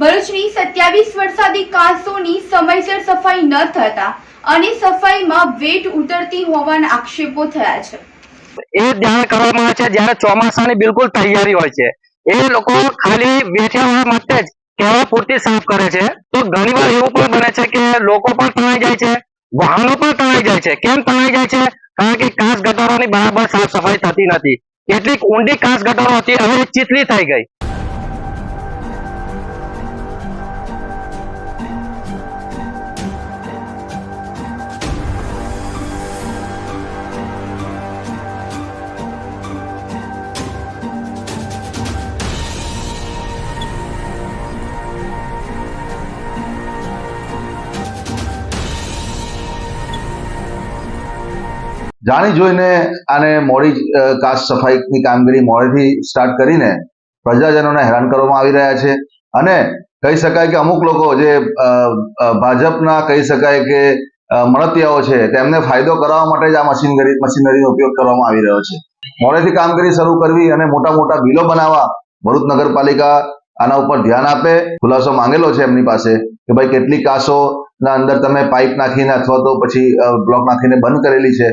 ભરૂચની સત્યાવીસ વરસાદી કાંસોની સમયસર સફાઈ ન થતા અને સફાઈમાં વેટ ઉતરતી હોવાના આક્ષેપો થયા છે. એ ધ્યાન કરવામાં આવે છે જ્યારે ચોમાસાની બિલકુલ તૈયારી હોય છે. એ લોકો ખાલી હોવા માટે જ કેવા પૂરતી સાફ કરે છે. તો ઘણીવાર એવું પણ બને છે કે લોકો પણ તણાઈ જાય છે. વાહનો પણ તણાઈ જાય છે. કેમ તણાઈ જાય છે? કારણ કે કાચ ગટારોની બરાબર સાફ સફાઈ થતી નથી. કેટલીક ઊંડી કાસ ગટારો હતી હવે ચીતલી થઈ ગઈ. જાણી જોઈને આને મોડી કાસ્ટ સફાઈની કામગીરી મોડેથી સ્ટાર્ટ કરીને પ્રજાજનોને હેરાન કરવામાં આવી રહ્યા છે. અને કહી શકાય કે અમુક લોકો જે ભાજપના કહી શકાય કે મળતિયાઓ છે, તેમને ફાયદો કરાવવા માટે જ આ મશીનરી, મશીનરીનો ઉપયોગ કરવામાં આવી રહ્યો છે. મોડેથી કામગીરી શરૂ કરવી અને મોટા મોટા બિલો બનાવવા ભરૂચ નગરપાલિકા આના ઉપર ધ્યાન આપે. ખુલાસો માંગેલો છે એમની પાસે કે ભાઈ કેટલી કાસો ના અંદર તમે પાઇપ નાખીને અથવા તો પછી બ્લોક નાખીને બંધ કરેલી છે.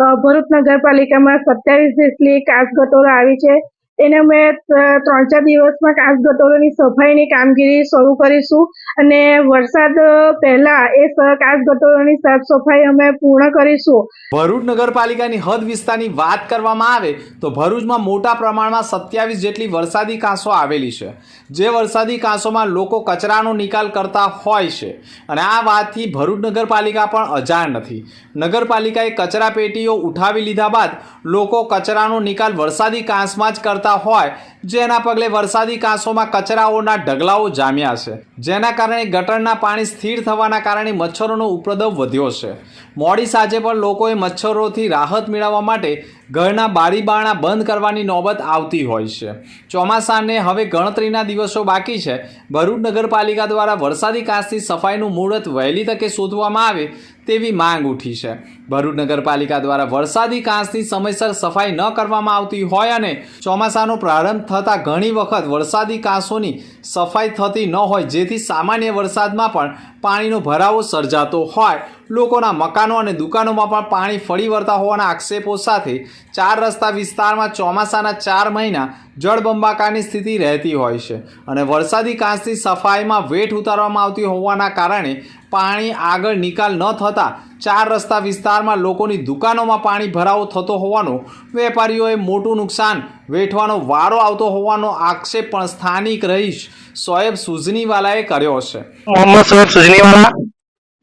ભરૂચ નગરપાલિકામાં સત્યાવીસ જેટલી કાચ ગટોરો આવી છે. એને અમે ત્રણ ચાર દિવસમાં કાચ ગટોરોની સફાઈની કામગીરી શરૂ કરીશું અને વરસાદ પહેલા એ સ- કાચ ગટોરોની સાફ સફાઈ અમે પૂર્ણ કરીશું. ભરૂચ નગરપાલિકાની હદ વિસ્તારની વાત કરવામાં આવે તો ભરૂચમાં મોટા પ્રમાણમાં સત્યાવીસ જેટલી વરસાદી કાંસો આવેલી છે. જે વરસાદી કાંસોમાં લોકો કચરાનો નિકાલ કરતા હોય છે. અને આ વાતથી ભરૂચ નગરપાલિકા પણ અજાણ નથી. નગરપાલિકાએ કચરા પેટીઓ ઉઠાવી લીધા બાદ લોકો કચરાનો નિકાલ વરસાદી કાંસમાં જ કરતા હોય, જેના પગલે વરસાદી કાંસોમાં કચરાઓના ઢગલાઓ જામ્યા છે. જેના કારણે ગટરના પાણી સ્થિર થવાના કારણે મચ્છરોનો ઉપદ્રવ વધ્યો છે. મોડી સાંજે પણ લોકોએ મચ્છરોથી રાહત મેળવવા માટે ઘરના બારી બારણા બંધ કરવાની નોબત આવતી હોય છે. ચોમાસાને હવે ગણતરીના દિવસો બાકી છે. ભરૂચ નગરપાલિકા દ્વારા વરસાદી કાંસથી સફાઈનું મુહૂર્ત વહેલી તકે શોધવામાં આવે તેવી માંગ ઉઠી છે. ભરૂચ નગરપાલિકા દ્વારા વરસાદી કાંસની સમયસર સફાઈ ન કરવામાં આવતી હોય અને ચોમાસાનો પ્રારંભ થતાં ઘણી વખત વરસાદી કાંસોની સફાઈ થતી ન હોય, જેથી સામાન્ય વરસાદમાં પણ પાણીનો ભરાવો સર્જાતો હોય. લોકોના મકાનો અને દુકાનોમાં પણ પાણી ફરી વળતા હોવાના આક્ષેપો સાથે ચાર રસ્તા વિસ્તારમાં ચોમાસાના ચાર મહિના જળબંબાકારની સ્થિતિ રહેતી હોય છે અને વરસાદી કાંસથી સફાઈમાં વેઠ ઉતારવામાં આવતી હોવાના કારણે પાણી આગળ નિકાલ ન થતાં ચાર રસ્તા વિસ્તારમાં લોકોની દુકાનોમાં પાણી ભરાવો થતો હોવાનો વેપારીઓએ મોટું નુકસાન વેઠવાનો વારો આવતો હોવાનો આક્ષેપ પણ સ્થાનિક રહીશ સોએબ સુઝનીવાલાએ કર્યો છે. મોહમ્મદ સોએબ સુજનીવાલા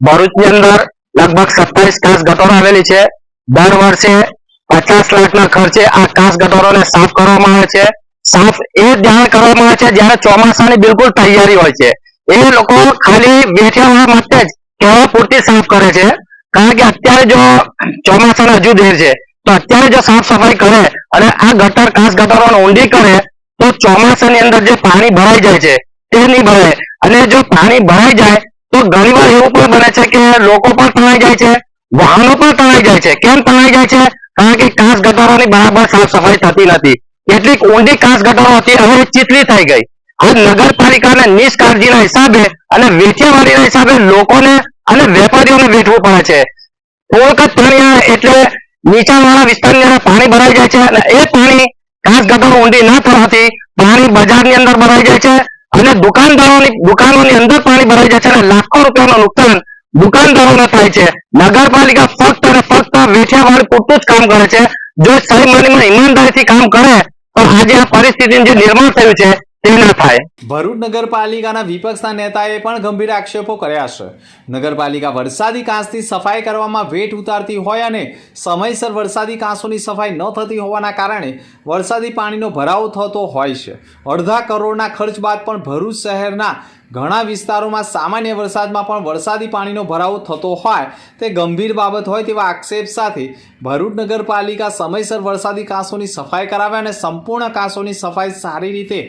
ભરૂચની અંદર લગભગ સત્તાવીસ કાસ ગટોરો આવેલી છે. દર વર્ષે પચાસ લાખના ખર્ચે આ કાસ ગટોરોને સાફ કરવામાં આવે છે. સાફ એ ધ્યાન કરવામાં આવે છે જ્યારે ચોમાસાની બિલકુલ તૈયારી હોય છે. એ લોકો ખાલી બેઠા હોવા માટે જ કેવા પૂરતી સાફ કરે છે. કારણ કે અત્યારે જો ચોમાસાના હજુ દેર છે, તો અત્યારે જો સાફ સફાઈ કરે અને આ ગટર કાચ ગટરોને ઊંડી કરે, તો ચોમાસાની અંદર જે પાણી ભરાઈ જાય છે, તે નહીં ભરાય. અને જો પાણી ભરાઈ જાય તો ઘણીવાર એવું પણ બને છે કે લોકો પણ તણાઈ જાય છે, વાહનો પણ તણાઈ જાય છે. કેમ તણાઈ જાય છે? કારણ કે કાચ ગટારોની બરાબર સાફ સફાઈ થતી નથી. કેટલીક ઊંડી કાચ ગટારો હતી, હવે ચીતલી થઈ ગઈ. હવે નગરપાલિકાના નિષ્કાળજીના હિસાબે અને વેઠિયાવાડીના હિસાબે લોકોને અને વેપારીઓને વેઠવું પડે છે. જ પાણી એટલે નીચાણવાળા વિસ્તારની અંદર પાણી ભરાઈ જાય છે અને એ પાણી ઘાસ ગટર ઊંડી ના થવાથી પાણી બજારની અંદર ભરાઈ જાય છે અને દુકાનદારોની દુકાનોની અંદર પાણી ભરાઈ જાય છે અને લાખો રૂપિયાનું નુકસાન દુકાનદારોને થાય છે. નગરપાલિકા ફક્ત અને ફક્ત વેઠિયાવાળી પૂરતું જ કામ કરે છે. જો સહી માનીમાં ઈમાનદારીથી કામ કરે, તો આજે આ પરિસ્થિતિનું જે નિર્માણ થયું છે ભરૂચ નગરપાલિકાના વિપક્ષના નેતાએ પણ ગંભીર આક્ષેપો કર્યા છે. નગરપાલિકા વરસાદી કાંસથી સફાઈ કરવામાં વેઠ ઉતારતી હોય અને સમયસર વરસાદી કાંસોની સફાઈ ન થતી હોવાના કારણે વરસાદી પાણીનો ભરાવો થતો હોય છે. અડધા કરોડના ખર્ચ બાદ પણ ભરૂચ શહેરના ઘણા વિસ્તારોમાં સામાન્ય વરસાદમાં પણ વરસાદી પાણીનો ભરાવો થતો હોય તે ગંભીર બાબત હોય તેવા આક્ષેપ સાથે ભરૂચ નગરપાલિકા સમયસર વરસાદી કાંસોની સફાઈ કરાવે અને સંપૂર્ણ કાંસોની સફાઈ સારી રીતે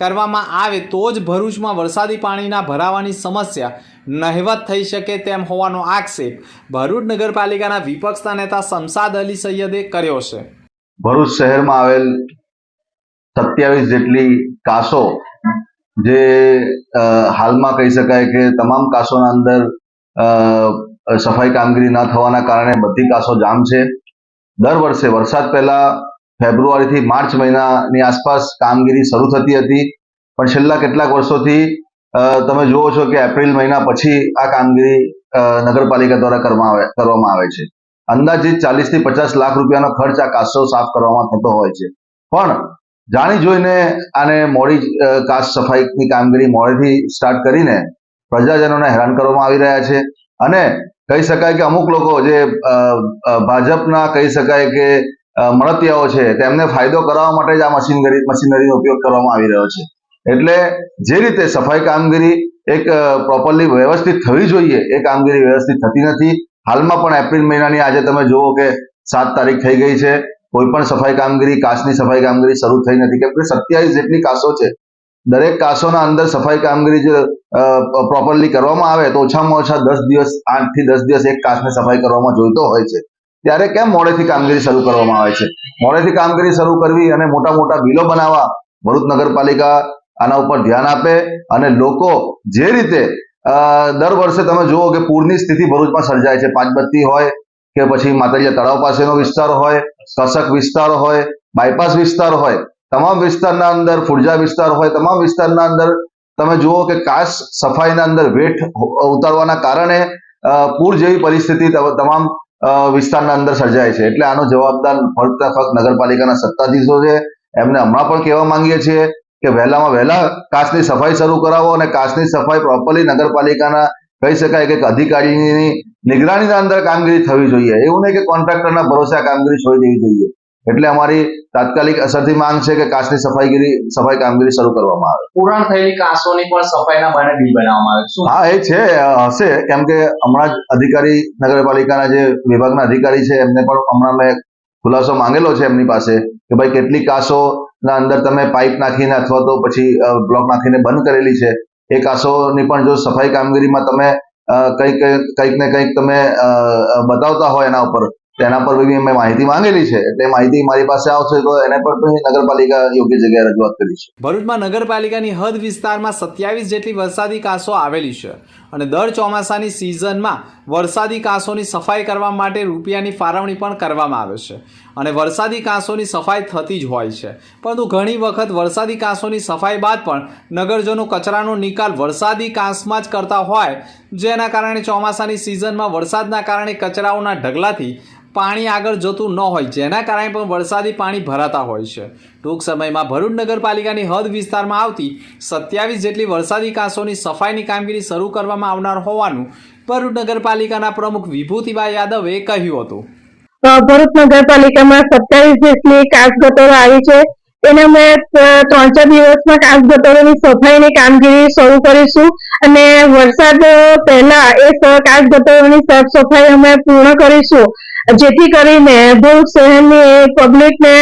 કરવામાં આવે તો જ ભરૂચમાં વરસાદી પાણીના ભરાવાની સમસ્યા નહિવત થઈ શકે તેમ હોવાનો આક્ષેપ ભરૂચ નગરપાલિકાના વિપક્ષના નેતા શમસાદ અલી સૈયદે કર્યો છે. ભરૂચ શહેરમાં આવેલ સત્યાવીસ જેટલી કાસો જે હાલમાં કહી શકાય કે તમામ કાસોના અંદર સફાઈ કામગીરી ન થવાના કારણે બધી કાસો જામ છે. દર વર્ષે વરસાદ પહેલા ફેબ્રુઆરીથી માર્ચ મહિનાની આસપાસ કામગીરી શરૂ થતી હતી. પણ છેલ્લા કેટલાક વર્ષોથી તમે જુઓ છો કે એપ્રિલ મહિના પછી આ કામગીરી નગરપાલિકા દ્વારા કરવામાં આવે છે. અંદાજિત ચાલીસથી પચાસ લાખ રૂપિયાનો ખર્ચ આ કાસ્ટો સાફ કરવામાં થતો હોય છે. પણ જાણી જોઈને આને મોડી કાસ્ટ સફાઈની કામગીરી મોડેથી સ્ટાર્ટ કરીને પ્રજાજનોને હેરાન કરવામાં આવી રહ્યા છે. અને કહી શકાય કે અમુક લોકો જે ભાજપના કહી શકાય કે મળતિયાઓ છે, તેમને ફાયદો કરાવવા માટે જ આ મશીનરી, મશીનરીનો ઉપયોગ કરવામાં આવી રહ્યો છે. એટલે જે રીતે સફાઈ કામગીરી એક પ્રોપરલી વ્યવસ્થિત થવી જોઈએ, એ કામગીરી વ્યવસ્થિત થતી નથી. હાલમાં પણ એપ્રિલ મહિનાની આજે તમે જુઓ કે સાત તારીખ થઈ ગઈ છે. કોઈ પણ સફાઈ કામગીરી કાસની સફાઈ કામગીરી શરૂ થઈ નથી. કેમ કે સત્યાવીસ જેટલી કાસો છે. દરેક કાસોના અંદર સફાઈ કામગીરી જો પ્રોપરલી કરવામાં આવે તો ઓછામાં ઓછા દસ દિવસ આઠથી દસ દિવસ એક કાસને સફાઈ કરવામાં જોઈતો હોય છે. ત્યારે કેમ મોડેથી કામગીરી શરૂ કરવામાં આવે છે? મોડેથી કામગીરી શરૂ કરવી અને મોટા મોટા બિલો બનાવવા ભરૂચ નગરપાલિકા આના ઉપર ધ્યાન આપે અને લોકો જે રીતે દર વર્ષે તમે જુઓ કે પૂરની સ્થિતિ ભરૂચમાં સર્જાય છે. પાંચબત્તી હોય કે પછી માતાજીયા તળાવ પાસેનો વિસ્તાર હોય, કસક વિસ્તાર હોય, બાયપાસ વિસ્તાર હોય, તમામ વિસ્તારના અંદર, ફુરજા વિસ્તાર હોય, તમામ વિસ્તારના અંદર તમે જુઓ કે કાશ સફાઈના અંદર વેઠ ઉતારવાના કારણે પૂર જેવી પરિસ્થિતિ તમામ વિસ્તારના અંદર સર્જાય છે. એટલે આનો જવાબદાર ફક્ત ફક્ત નગરપાલિકાના સત્તાધીશો છે. એમને હમણાં પણ કહેવા માંગીએ છીએ કે વહેલામાં વહેલા કાચની સફાઈ શરૂ કરાવો અને કાચની સફાઈ પ્રોપરલી નગરપાલિકાના કહી શકાય કે અધિકારીની નિગરાનીના અંદર કામગીરી થવી જોઈએ. એવું નહીં કે કોન્ટ્રાક્ટરના ભરોસે કામગીરી છોડી દેવી જોઈએ. એટલે અમારી તાત્કાલિક અસરથી માંગ છે કે કાચની સફાઈગીરી સફાઈ કામગીરી શરૂ કરવામાં આવે. પુરાણ થયેલી કાચોની પણ સફાઈના બહાને બિલ બનાવવામાં આવે છે. હા એ છે હશે કેમ કે હમણાં જ અધિકારી નગરપાલિકાના જે વિભાગના અધિકારી છે એમને પણ હમણાં મેં ખુલાસો માંગેલો છે એમની પાસે કે ભાઈ કેટલી કાસો ના અંદર તમે પાઇપ નાખીને અથવા તો પછી બ્લોક નાખીને બંધ કરેલી છે. એ કાસોની પણ જો સફાઈ કામગીરીમાં તમે કંઈક કંઈક ને કંઈક તમે બતાવતા હોય એના ઉપર તો એના પર બી મેં માહિતી માંગેલી છે. એટલે માહિતી મારી પાસે આવશે તો એને પણ નગરપાલિકા યોગ્ય જગ્યાએ રજૂઆત કરી છે. ભરૂચમાં નગરપાલિકાની હદ વિસ્તારમાં સત્યાવીસ જેટલી વરસાદી કાંસો આવેલી છે અને દર ચોમાસાની સિઝનમાં વરસાદી કાંસોની સફાઈ કરવા માટે રૂપિયાની ફાળવણી પણ કરવામાં આવે છે અને વરસાદી કાંસોની સફાઈ થતી જ હોય છે. પરંતુ ઘણી વખત વરસાદી કાંસોની સફાઈ બાદ પણ નગરજનો કચરાનો નિકાલ વરસાદી કાંસમાં જ કરતા હોય, જેના કારણે ચોમાસાની સિઝનમાં વરસાદના કારણે કચરાઓના ઢગલાથી પાણી આગળ જતું ન હોય, જેના કારણે પણ વરસાદી પાણી ભરાતા હોય છે. ટૂંક સમયમાં ભરૂચ નગરપાલિકાની હદ વિસ્તારમાં આવતી સત્યાવીસ જેટલી વરસાદી કાંસોની સફાઈની કામગીરી શરૂ કરવામાં આવનાર હોવાનું ભરૂચ નગરપાલિકાના પ્રમુખ વિભૂતિબા યાદવે કહ્યું હતું. ભરૂચ નગરપાલિકામાં સત્યાવીસ જેટલી ગટરો આવી છે. એને અમે ત્રણ ચાર દિવસમાં કાચ ગટરોની સફાઈની કામગીરી શરૂ કરીશું અને વરસાદ પહેલા એ સ- કાચ ગટરોની સાફ સફાઈ અમે પૂર્ણ કરીશું. જેથી કરીને ભુજ શહેરની પબ્લિકને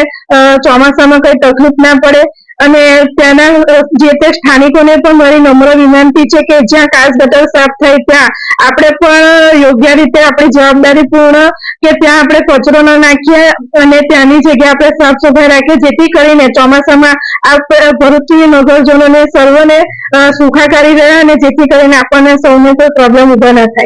ચોમાસામાં કઈ તકલીફ ના પડે અને ત્યાંના જે તે સ્થાનિકોને પણ મારી નમ્ર વિનંતી છે કે જ્યાં કાચ ગટર સાફ થાય ત્યાં આપણે પણ યોગ્ય રીતે આપણી જવાબદારી પૂર્ણ કે ત્યાં આપણે કચરો ન નાખીએ અને ત્યાંની જગ્યા આપણે સાફ સફાઈ રાખીએ, જેથી કરીને ચોમાસામાં આ ભરૂચી નગરજનોને, સર્વને સુખાકારી રહ્યા અને જેથી કરીને આપણને સૌને કોઈ પ્રોબ્લેમ ઊભા ન થાય.